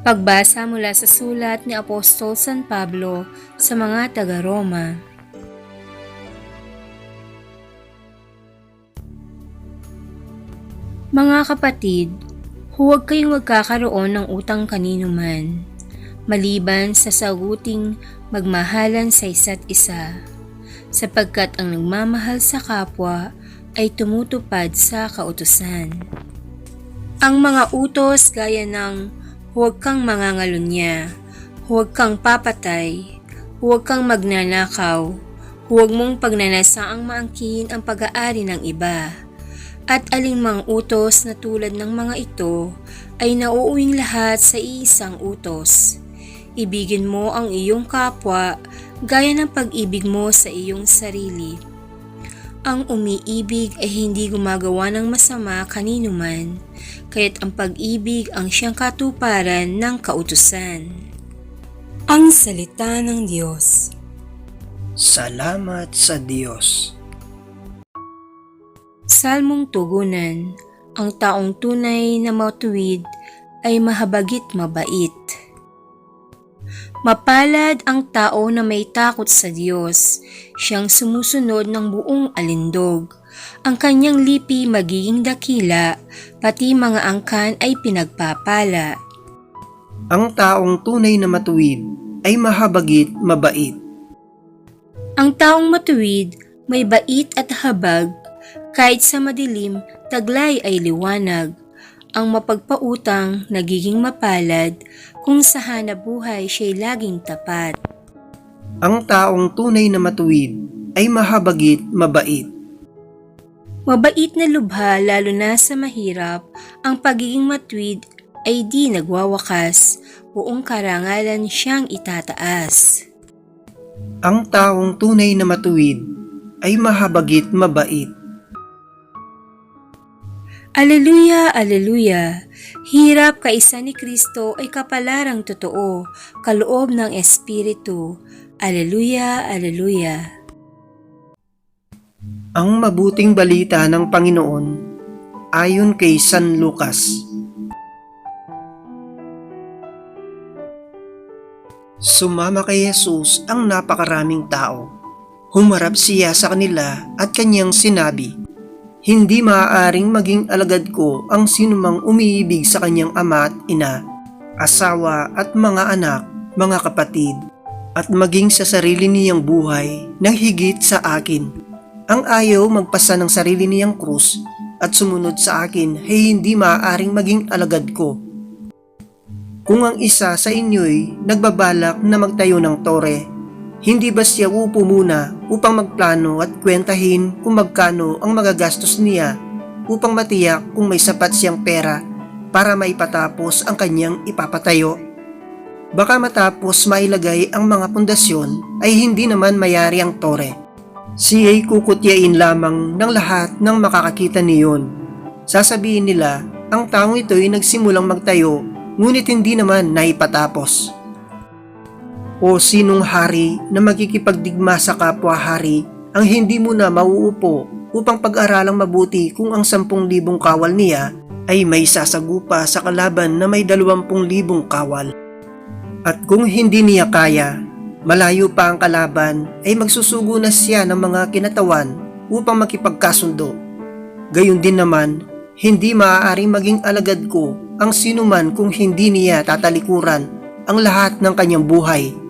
Pagbasa mula sa sulat ni Apostol San Pablo sa mga taga-Roma. Mga kapatid, huwag kayong magkakaroon ng utang kanino man, maliban sa saguting magmahalan sa isa't isa, sapagkat ang nagmamahal sa kapwa ay tumutupad sa kautusan. Ang mga utos gaya ng huwag kang mangangalunya, huwag kang papatay, huwag kang magnanakaw, huwag mong pagnanasaang maangkin ang pag-aari ng iba, at alinmang utos na tulad ng mga ito ay nauuwing lahat sa iisang utos. Ibigin mo ang iyong kapwa gaya ng pag-ibig mo sa iyong sarili. Ang umiibig ay hindi gumagawa ng masama kanino man, kaya't ang pag-ibig ang siyang katuparan ng kautusan. Ang Salita ng Diyos Salamat sa Diyos. Salmong Tugunan Ang taong tunay na matuwid ay mahabagit mabait. Mapalad ang tao na may takot sa Diyos, siyang sumusunod ng buong alindog. Ang kanyang lipi magiging dakila, pati mga angkan ay pinagpapala. Ang taong tunay na matuwid ay mahabagit mabait. Ang taong matuwid, may bait at habag, kahit sa madilim, taglay ay liwanag. Ang mapagpautang nagiging mapalad kung sa hanap buhay siya'y laging tapat. Ang taong tunay na matuwid ay mahabagit mabait. Mabait na lubha lalo na sa mahirap, ang pagiging matuwid ay di nagwawakas, buong karangalan siyang itataas. Ang taong tunay na matuwid ay mahabagit mabait. Aleluya, aleluya! Hirap kaisa ni Kristo ay kapalarang totoo, kaloob ng Espiritu. Aleluya, aleluya! Ang mabuting balita ng Panginoon ayon kay San Lucas. Sumama kay Jesus ang napakaraming tao. Humarap siya sa kanila at kanyang sinabi, Hindi maaaring maging alagad ko ang sinumang umiibig sa kanyang ama at ina, asawa at mga anak, mga kapatid, at maging sa sarili niyang buhay na higit sa akin. Ang ayaw magpasa ng sarili niyang krus at sumunod sa akin ay hindi maaaring maging alagad ko. Kung ang isa sa inyo'y nagbabalak na magtayo ng tore, hindi ba siya upo muna upang magplano at kwentahin kung magkano ang magagastos niya upang matiyak kung may sapat siyang pera para maipatapos ang kanyang ipapatayo? Baka matapos mailagay ang mga pundasyon ay hindi naman mayari ang tore. Siya'y kukutyain lamang ng lahat ng makakakita niyon. Sasabihin nila, ang taong ito'y nagsimulang magtayo, ngunit hindi naman naipatapos. O sinong hari na magkikipagdigma sa kapwa-hari ang hindi mo na mauupo upang pag-aralang mabuti kung ang sampung libong kawal niya ay may sasagupa sa kalaban na may dalawampung libong kawal. At kung hindi niya kaya, malayo pa ang kalaban ay magsusugo na siya ng mga kinatawan upang makipagkasundo. Gayon din naman, hindi maaaring maging alagad ko ang sinuman kung hindi niya tatalikuran ang lahat ng kanyang buhay.